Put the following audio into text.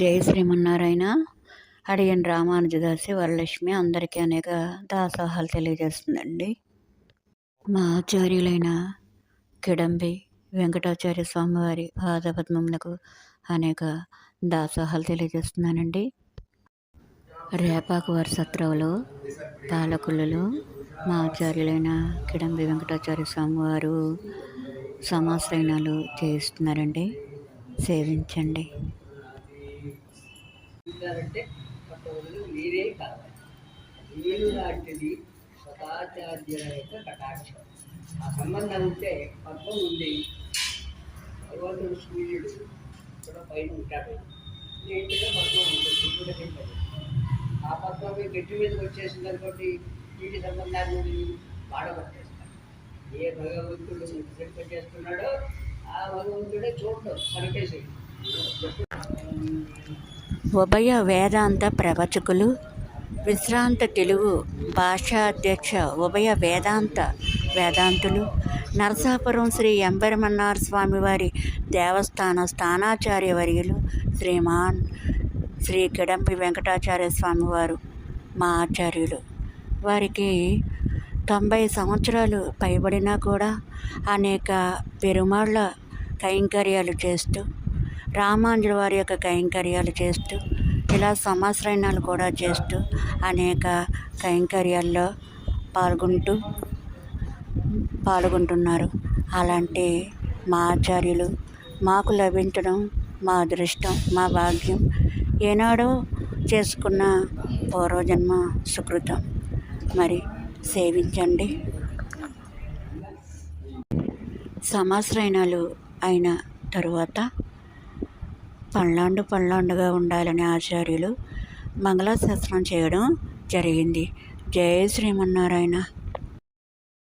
జై శ్రీమన్నారాయణ. అడిగిన రామానుజదాసి వరలక్ష్మి అందరికీ అనేక దాసోహాలు తెలియజేస్తుందండి. మా ఆచార్యులైన కిడంబి వెంకటాచార్య స్వామివారి పాదపద్మములకు అనేక దాసోహాలు తెలియజేస్తున్నానండి. రేపాకు వారి సత్రంలో పాలకులలో మా ఆచార్యులైన కిడంబి వెంకటాచార్య స్వామివారు సమాశ్రయణాలు చేయిస్తున్నారండి. సేవించండి. ఉంటారంటే కొంతమంది మీరే కావాలి మీరు లాంటిది సదాచార్యుల యొక్క కటాక్షం. ఆ సంబంధం ఉంటే పద్మం ఉంది. భగవంతుడు సూర్యుడు కూడా పైన ఉంటాడు. నీటిగా పద్మం ఉంటుంది. సూర్యుడికి ఆ పద్మం మీ గట్టి మీదకి వచ్చేసింది అనుకోండి నీటి సంబంధాన్ని వాడబట్టేస్తాడు ఏ భగవంతుడు ముఖ్యంగా చేస్తున్నాడో ఆ భగవంతుడే చూడడం కనిపేసి ఉభయ వేదాంత ప్రవచకులు విశ్రాంత తెలుగు భాషాధ్యక్ష ఉభయ వేదాంత వేదాంతులు నరసాపురం శ్రీ ఎంబరమన్నార్ స్వామివారి దేవస్థాన స్థానాచార్య వర్యులు శ్రీమాన్ శ్రీ కిడంపి వెంకటాచార్య స్వామివారు మా ఆచార్యులు. వారికి తొంభై సంవత్సరాలు పైబడినా కూడా అనేక పెరుమాళ్ళ కైంకర్యాలు చేస్తూ రామానుజుడు వారి యొక్క కైంకర్యాలు చేస్తూ ఇలా సమాశ్రయణాలు కూడా చేస్తూ అనేక కైంకర్యాల్లో పాల్గొంటూ పాల్గొంటున్నారు. అలాంటి మా ఆచార్యులు మాకు లభించడం మా అదృష్టం మా భాగ్యం ఏనాడో చేసుకున్న పూర్వజన్మ సుకృతం. మరి సేవించండి. సమాశ్రయణాలు అయిన తరువాత పల్లాండు పన్నెండుగా ఉండాలని ఆచార్యులు మంగళాశాసనం చేయడం జరిగింది. జయ శ్రీమన్నారాయణ.